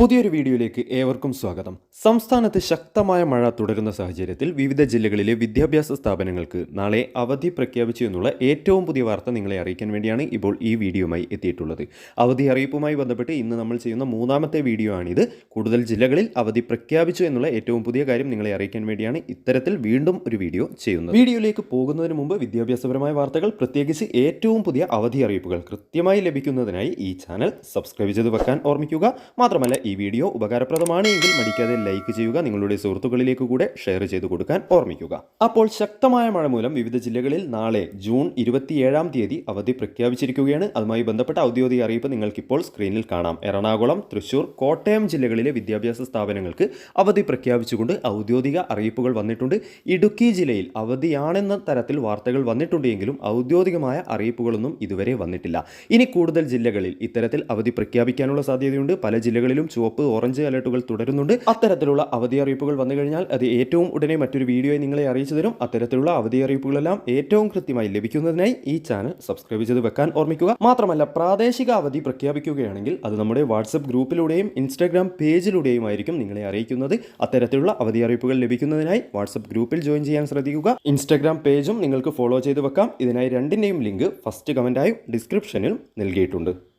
പുതിയൊരു വീഡിയോയിലേക്ക് ഏവർക്കും സ്വാഗതം. സംസ്ഥാനത്ത് ശക്തമായ മഴ തുടരുന്ന സാഹചര്യത്തിൽ വിവിധ ജില്ലകളിലെ വിദ്യാഭ്യാസ സ്ഥാപനങ്ങൾക്ക് നാളെ അവധി പ്രഖ്യാപിച്ചു എന്നുള്ള ഏറ്റവും പുതിയ വാർത്ത നിങ്ങളെ അറിയിക്കാൻ വേണ്ടിയാണ് ഇപ്പോൾ ഈ വീഡിയോയുമായി എത്തിയിട്ടുള്ളത്. അവധി അറിയിപ്പുമായി ബന്ധപ്പെട്ട് ഇന്ന് നമ്മൾ ചെയ്യുന്ന മൂന്നാമത്തെ വീഡിയോ ആണിത്. കൂടുതൽ ജില്ലകളിൽ അവധി പ്രഖ്യാപിച്ചു എന്നുള്ള ഏറ്റവും പുതിയ കാര്യം നിങ്ങളെ അറിയിക്കാൻ വേണ്ടിയാണ് ഇത്തരത്തിൽ വീണ്ടും ഒരു വീഡിയോ ചെയ്യുന്നത്. വീഡിയോയിലേക്ക് പോകുന്നതിന് മുമ്പ് വിദ്യാഭ്യാസപരമായ വാർത്തകൾ പ്രത്യേകിച്ച് ഏറ്റവും പുതിയ അവധി അറിയിപ്പുകൾ കൃത്യമായി ലഭിക്കുന്നതിനായി ഈ ചാനൽ സബ്സ്ക്രൈബ് ചെയ്ത് വെക്കാൻ ഓർമ്മിക്കുക. മാത്രമല്ല ഈ വീഡിയോ ഉപകാരപ്രദമാണ് എങ്കിൽ മടിക്കാതെ ലൈക്ക് ചെയ്യുക നിങ്ങളുടെ സുഹൃത്തുക്കളിലേക്ക് കൂടെ ഷെയർ ചെയ്തു കൊടുക്കാൻ ഓർമ്മിക്കുക. അപ്പോൾ ശക്തമായ മഴ മൂലം വിവിധ ജില്ലകളിൽ നാളെ ജൂൺ ഇരുപത്തിയേഴാം തീയതി അവധി പ്രഖ്യാപിച്ചിരിക്കുകയാണ്. അതുമായി ബന്ധപ്പെട്ട ഔദ്യോഗിക അറിയിപ്പ് നിങ്ങൾക്കിപ്പോൾ സ്ക്രീനിൽ കാണാം. എറണാകുളം തൃശൂർ കോട്ടയം ജില്ലകളിലെ വിദ്യാഭ്യാസ സ്ഥാപനങ്ങൾക്ക് അവധി പ്രഖ്യാപിച്ചുകൊണ്ട് ഔദ്യോഗിക അറിയിപ്പുകൾ വന്നിട്ടുണ്ട്. ഇടുക്കി ജില്ലയിൽ അവധിയാണെന്ന തരത്തിൽ വാർത്തകൾ വന്നിട്ടുണ്ടെങ്കിലും ഔദ്യോഗികമായ അറിയിപ്പുകളൊന്നും ഇതുവരെ വന്നിട്ടില്ല. ഇനി കൂടുതൽ ജില്ലകളിൽ ഇത്തരത്തിൽ അവധി പ്രഖ്യാപിക്കാനുള്ള സാധ്യതയുണ്ട്. പല ജില്ലകളിലും ചുവപ്പ് ഓറഞ്ച് അലർട്ടുകൾ തുടരുന്നുണ്ട്. അത്തരത്തിലുള്ള അവധി അറിയിപ്പുകൾ വന്നു കഴിഞ്ഞാൽ അത് ഏറ്റവും ഉടനെ മറ്റൊരു വീഡിയോയിൽ നിങ്ങളെ അറിയിച്ചു തരും. അത്തരത്തിലുള്ള അവധി അറിയിപ്പുകളെല്ലാം ഏറ്റവും കൃത്യമായി ലഭിക്കുന്നതിനായി ഈ ചാനൽ സബ്സ്ക്രൈബ് ചെയ്ത് വെക്കാൻ ഓർമ്മിക്കുക. മാത്രമല്ല പ്രാദേശിക അവധി പ്രഖ്യാപിക്കുകയാണെങ്കിൽ അത് നമ്മുടെ വാട്സപ്പ് ഗ്രൂപ്പിലൂടെയും ഇൻസ്റ്റാഗ്രാം പേജിലൂടെയും ആയിരിക്കും നിങ്ങളെ അറിയിക്കുന്നത്. അത്തരത്തിലുള്ള അവധി അറിയിപ്പുകൾ ലഭിക്കുന്നതിനായി വാട്സപ്പ് ഗ്രൂപ്പിൽ ജോയിൻ ചെയ്യാൻ ശ്രദ്ധിക്കുക. ഇൻസ്റ്റാഗ്രാം പേജും നിങ്ങൾക്ക് ഫോളോ ചെയ്ത് വെക്കാം. ഇതിനായി രണ്ടിന്റെയും ലിങ്ക് ഫസ്റ്റ് കമന്റായും ഡിസ്ക്രിപ്ഷനിൽ നൽകിയിട്ടുണ്ട്.